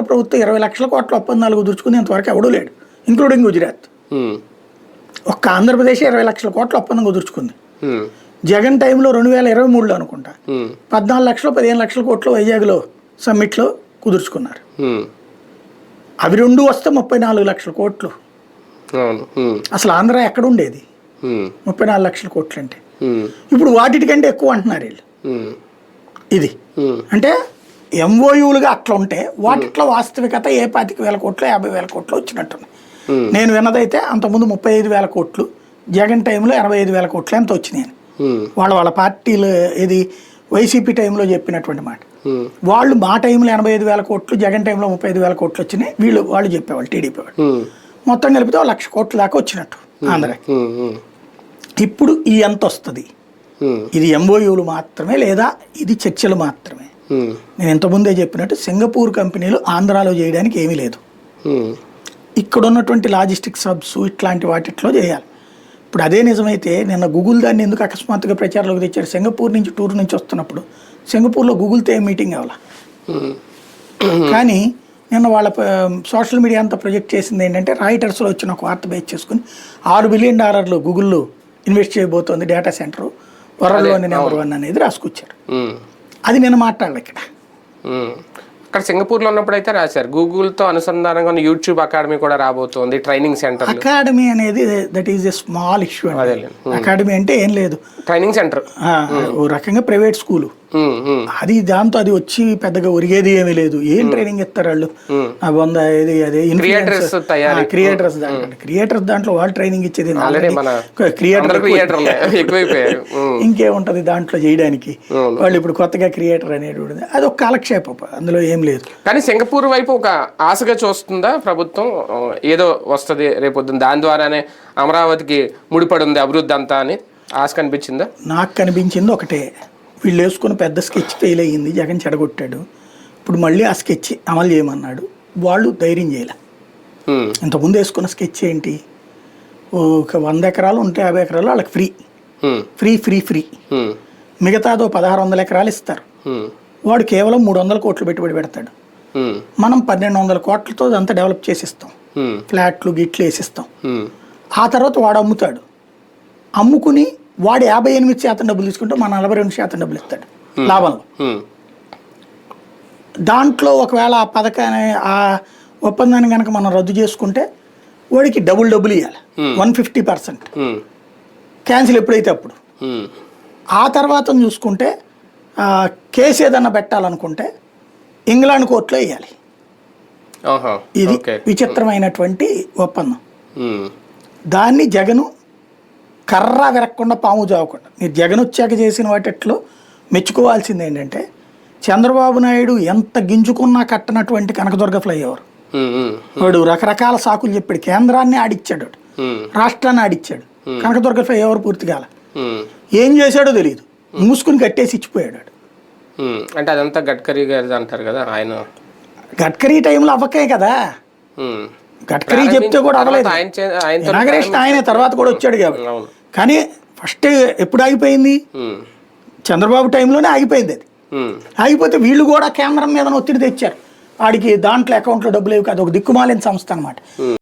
రాష్ట్ర ప్రభుత్వం ఇరవై లక్షల కోట్ల ఒప్పందాలు కుదుర్చుకుంది ఇంతవరకు ఎవడూ లేడు ఇంక్లూడింగ్ గుజరాత్. ఒక్క ఆంధ్రప్రదేశ్ ఇరవై లక్షల కోట్ల ఒప్పందం కుదుర్చుకుంది. జగన్ టైంలో రెండు వేల ఇరవై మూడులో అనుకుంటా. పద్నాలుగు లక్షలు పదిహేను లక్షల కోట్లు వైజాగ్లో సమ్మిట్లో కుదుర్చుకున్నారు. అవి రెండు వస్తే ముప్పై నాలుగు లక్షల కోట్లు. అసలు ఆంధ్ర ఎక్కడ ఉండేది? ముప్పై నాలుగు లక్షల కోట్లు అంటే ఇప్పుడు వాటికంటే ఎక్కువ అంటున్నారు వీళ్ళు. ఇది. అంటే ఎంఓయూలుగా అట్లా ఉంటే వాటిట్లో వాస్తవికత ఏ పాతిక వేల కోట్లు యాభై వేల కోట్లు వచ్చినట్టుంది. Hmm. నేను విన్నదైతే అంతకుముందు ముప్పై ఐదు వేల కోట్లు జగన్ టైంలో ఎనభై ఐదు వేల కోట్లు ఎంత వచ్చినాయి వాళ్ళ వాళ్ళ పార్టీలు ఇది వైసీపీ టైంలో చెప్పినటువంటి మాట. వాళ్ళు మా టైంలో ఎనభై ఐదు వేల కోట్లు జగన్ టైంలో ముప్పై ఐదు వేల కోట్లు వచ్చినాయి వీళ్ళు వాళ్ళు చెప్పేవాళ్ళు టీడీపీ వాళ్ళు. మొత్తం కలిపితే లక్ష కోట్ల దాకా వచ్చినట్టు ఆంధ్రాకి. ఇప్పుడు ఈ ఎంత వస్తుంది ఇది ఎంఓయూలు మాత్రమే లేదా ఇది చర్చలు మాత్రమే? నేను ఇంతకుముందే చెప్పినట్టు సింగపూర్ కంపెనీలు ఆంధ్రాలో చేయడానికి ఏమీ లేదు. ఇక్కడ ఉన్నటువంటి లాజిస్టిక్స్ హబ్స్ ఇట్లాంటి వాటిట్లో చేయాలి. ఇప్పుడు అదే నిజమైతే నిన్న గూగుల్ దాన్ని ఎందుకు అకస్మాత్తుగా ప్రచారంలోకి తెచ్చారు సింగపూర్ నుంచి టూర్ నుంచి వస్తున్నప్పుడు. సింగపూర్లో గూగుల్తో ఏం మీటింగ్ అవ్వాల కానీ నిన్న వాళ్ళ సోషల్ మీడియా అంతా ప్రొజెక్ట్ చేసింది ఏంటంటే రాయిటర్స్లో వచ్చిన ఒక వార్త బేస్ చేసుకుని ఆరు బిలియన్ డాలర్లు గూగుల్లో ఇన్వెస్ట్ చేయబోతోంది డేటా సెంటర్. వరల్డ్లోని నెంబర్ వన్ అనేది రాసుకొచ్చారు. అది నేను మాట్లాడలే ఇక్కడ. అక్కడ సింగపూర్లో ఉన్నప్పుడు అయితే రాశారు. గూగుల్తో అనుసంధానంగా ఉన్న యూట్యూబ్ అకాడమీ కూడా రాబోతోంది ట్రైనింగ్ సెంటర్ అకాడమీ అనేది that is a small issue. Academy అంటే ఏం లేదు. Training centre. ఓ రకంగా ప్రైవేట్ స్కూలు. అది దాంతో అది వచ్చి పెద్దగా ఒరిగేది ఏమీ లేదు. ఏం ట్రైనింగ్ ఇస్తారు వాళ్ళు? ఆ వంద ఇది అదే తయారీ. క్రియేటర్స్ దాంట్లో. క్రియేటర్స్ దాంట్లో వాళ్ళు ట్రైనింగ్ ఇచ్చేది క్రియేటర్ ఇంకేముంటది దాంట్లో చేయడానికి. వాళ్ళు ఇప్పుడు కొత్తగా క్రియేటర్ అనేటువంటిది అది ఒక కాలక్షేపం. అందులో ఏం లేదు. కానీ సింగపూర్ వైపు ఒక ఆశగా చూస్తుందా ప్రభుత్వం? ఏదో వస్తుంది రేపొద్దున. దాని ద్వారానే అమరావతికి ముడిపడి ఉంది అభివృద్ధి అంతా అని ఆశ కనిపించిందా? నాకు కనిపించింది ఒకటే. వీళ్ళు వేసుకున్న పెద్ద స్కెచ్ ఫెయిల్ అయ్యింది జగన్ చెడగొట్టాడు. ఇప్పుడు మళ్ళీ ఆ స్కెచ్ అమలు చేయమన్నాడు. వాళ్ళు ధైర్యం చేయలే. ఇంతకుముందు వేసుకున్న స్కెచ్ ఏంటి? ఒక వంద ఎకరాలు ఉంటే యాభై ఎకరాలు వాళ్ళకి ఫ్రీ. Free free free. మిగతాదో పదహారు వందల ఎకరాలు ఇస్తారు. వాడు కేవలం మూడు వందల కోట్లు పెట్టుబడి పెడతాడు. మనం పన్నెండు వందల కోట్లతో అదంతా డెవలప్ చేసిస్తాం. ఫ్లాట్లు గిట్లు వేసిస్తాం. ఆ తర్వాత వాడు అమ్ముతాడు. అమ్ముకుని వాడు యాభై ఎనిమిది శాతం డబ్బులు తీసుకుంటే మన నలభై రెండు శాతం డబ్బులు ఇస్తాడు లాభంలో. ఉమ్, దాంట్లో ఒకవేళ ఆ పథకాన్ని ఆ ఒప్పందాన్ని కనుక మనం రద్దు చేసుకుంటే వాడికి డబుల్ డబ్బులు ఇవ్వాలి వన్ ఫిఫ్టీ పర్సెంట్. క్యాన్సిల్ ఎప్పుడైతే అప్పుడు. ఆ తర్వాత చూసుకుంటే కేసు ఏదన్నా పెట్టాలనుకుంటే ఇంగ్లాండ్ కోర్టులో వేయాలి ఇది విచిత్రమైనటువంటి ఒప్పందం. దాన్ని జగను కర్ర విరక్కుండా పాము చావకుండా. మీరు జగన్ వచ్చాక చేసిన వాటిట్లో మెచ్చుకోవాల్సింది ఏంటంటే చంద్రబాబు నాయుడు ఎంత గింజుకున్నా కట్టనటువంటి కనకదుర్గ ఫ్లైఓవర్. వాడు రకరకాల సాకులు చెప్పాడు. కేంద్రాన్ని ఆడిచ్చాడు రాష్ట్రాన్ని ఆడిచ్చాడు కనకదుర్గ ఫ్లైఓవర్ పూర్తి కాల. ఏం చేశాడో తెలియదు మూసుకుని కట్టేసి ఇచ్చిపోయాడు. అంటే అదంతా గడ్కరీ గారిది అంటారు కదా ఆయన. గడ్కరీ టైంలో అవ్వకే కదా. గడ్కరీ చెప్తే కూడా అవ్వలేదు. ఆయన ఆయనే తర్వాత కూడా వచ్చాడు కాబట్టి. కానీ ఫస్ట్ ఎప్పుడు ఆగిపోయింది? చంద్రబాబు టైంలోనే ఆగిపోయింది అది. ఆగిపోతే వీళ్ళు కూడా కేంద్రం మీద ఒత్తిడి తెచ్చారు. వాడికి దాంట్లో అకౌంట్లో డబ్బులు లేవు కాదు ఒక దిక్కుమాలిన సంస్థ అనమాట